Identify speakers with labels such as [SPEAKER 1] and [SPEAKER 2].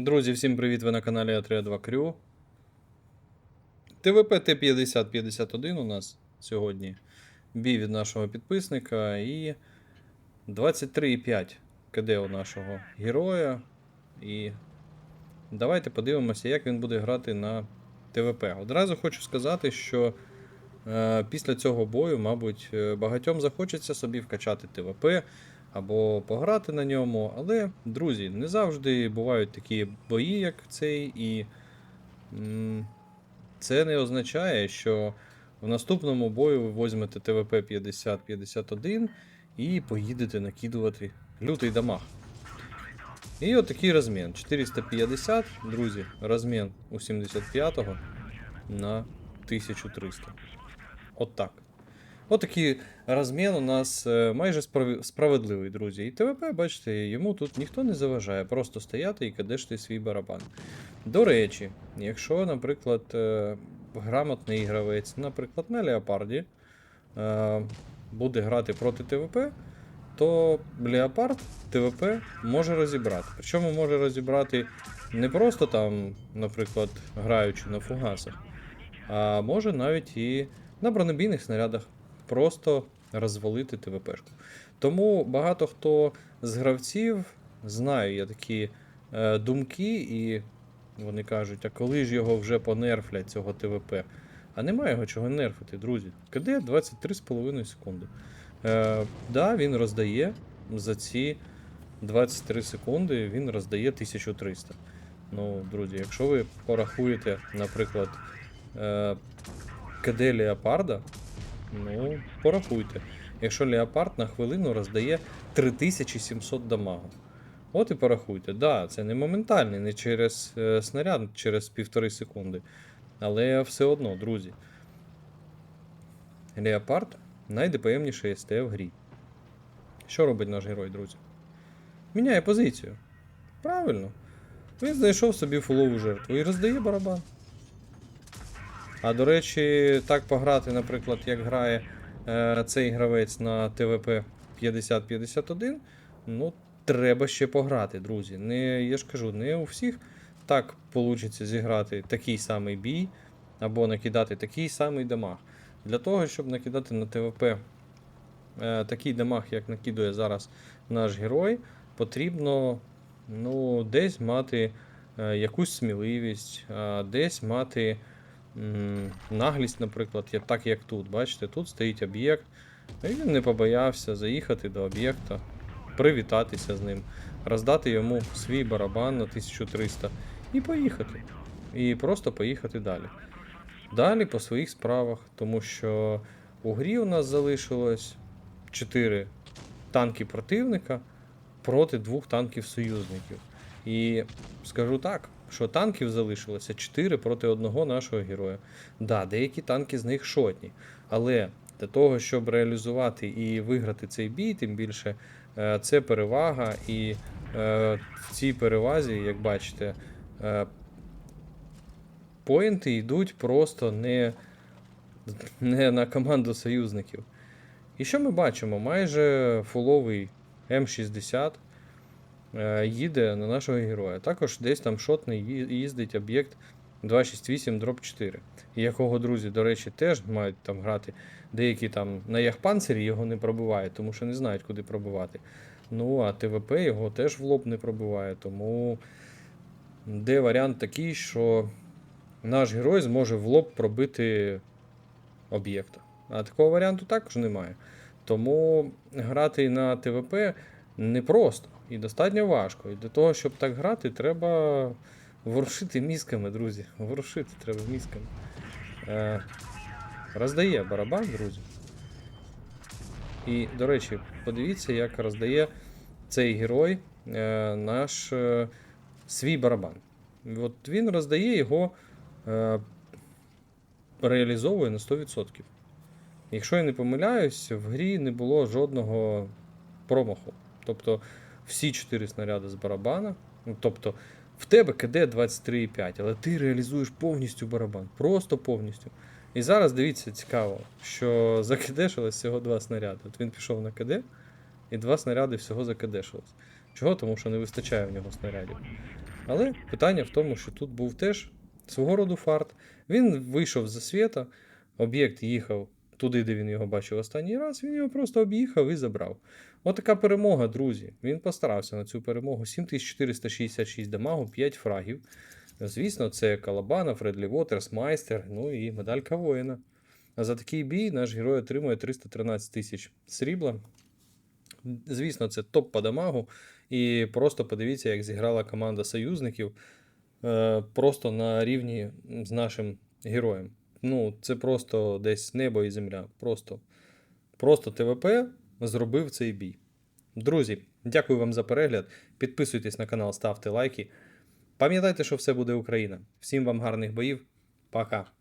[SPEAKER 1] Друзі, всім привіт! Ви на каналі А32 Крю. ТВП Т5051 у нас сьогодні. Бій від нашого підписника і 23,5 КД у нашого героя. І давайте подивимося, як він буде грати на ТВП. Одразу хочу сказати, що е, після цього бою, мабуть, е, багатьом захочеться собі вкачати ТВП або пограти на ньому. Але, друзі, не завжди бувають такі бої, як цей, і м, це не означає, що в наступному бою ви візьмете ТВП 50-51 і поїдете накидувати лютий дамаг. І отакий розмін. 450, друзі, розмін у 75-го на 1300. От так. Отакий розмін у нас е, майже справедливий, друзі. І ТВП, бачите, йому тут ніхто не заважає, просто стояти і кадешти свій барабан. До речі, якщо, наприклад, е, грамотний гравець, наприклад, на Леопарді е, буде грати проти ТВП, то Леопард ТВП може розібрати. Причому може розібрати не просто там, наприклад, граючи на фугасах, а може навіть і на бронебійних снарядах просто розвалити ТВПшку. Тому багато хто з гравців знає я такі е, думки, і вони кажуть, а коли ж його вже понерфлять, цього ТВП? А немає його чого нерфити, друзі. КД 23,5 секунди. Е, да, він роздає за ці 23 секунди, він роздає 1300. Ну, друзі, якщо ви порахуєте, наприклад, е, КД Леопарда, ну, порахуйте. Якщо Леопард на хвилину роздає 3700 дамагу. От і порахуйте. Да, це не моментальний, не через е, снаряд, через півтори секунди. Але все одно, друзі. Леопард найдепемніший СТ в грі. Що робить наш герой, друзі? Міняє позицію. Правильно. Він знайшов собі фулову жертву і роздає барабан. А до речі, так пограти, наприклад, як грає е, цей гравець на ТВП 5051, ну, треба ще пограти, друзі. Не, я ж кажу, не у всіх так вийде зіграти такий самий бій або накидати такий самий дамаг. Для того, щоб накидати на ТВП е, такий дамаг, як накидує зараз наш герой, потрібно ну, десь мати е, якусь сміливість, а десь мати наглість, наприклад, так як тут. Бачите, тут стоїть об'єкт, і він не побоявся заїхати до об'єкта, привітатися з ним, роздати йому свій барабан на 1300 і поїхати. І просто поїхати далі. Далі по своїх справах, тому що у грі у нас залишилось 4 танки противника проти двох танків союзників. І скажу так, що танків залишилося 4 проти одного нашого героя. Да, деякі танки з них шотні. Але для того, щоб реалізувати і виграти цей бій, тим більше е, це перевага, і е, в цій перевазі, як бачите, е, поінти йдуть просто не, не на команду союзників. І що ми бачимо? Майже фуловий М60 е, їде на нашого героя. Також десь там шотний їздить об'єкт 268 дроп 4, якого друзі, до речі, теж мають там грати. Деякі там на яхпанцері його не пробивають, тому що не знають, куди пробивати. Ну, а ТВП його теж в лоб не пробиває. Тому де варіант такий, що наш герой зможе в лоб пробити об'єкта. А такого варіанту також немає. Тому грати на ТВП непросто і достатньо важко. І для того, щоб так грати, треба ворушити мізками, друзі. Ворушити треба мізками. Е, роздає барабан, друзі. І, до речі, подивіться, як роздає цей герой е, наш е, свій барабан. От він роздає його, е, реалізовує на 100%. Якщо я не помиляюсь, в грі не було жодного промаху. Тобто всі 4 снаряди з барабана. ну, Тобто в тебе КД 23,5, але ти реалізуєш повністю барабан. Просто повністю. І зараз дивіться, цікаво, що закидешилось всього два снаряди. От він пішов на КД, і два снаряди всього закидешилось. Чого? Тому що не вистачає в нього снарядів. Але питання в тому, що тут був теж свого роду фарт. Він вийшов з світа, об'єкт їхав туди, де він його бачив останній раз, він його просто об'їхав і забрав. Отака перемога, друзі. Він постарався на цю перемогу. 7466 дамагу, 5 фрагів. Звісно, це Калабана, Фредлі Вотерс, Майстер, ну і медалька воїна. А за такий бій наш герой отримує 313 тисяч срібла. Звісно, це топ по дамагу. І просто подивіться, як зіграла команда союзників е, просто на рівні з нашим героєм. Ну, це просто десь небо і земля. Просто, просто ТВП зробив цей бій. Друзі, дякую вам за перегляд. Підписуйтесь на канал, ставте лайки. Пам'ятайте, що все буде Україна. Всім вам гарних боїв. Пока.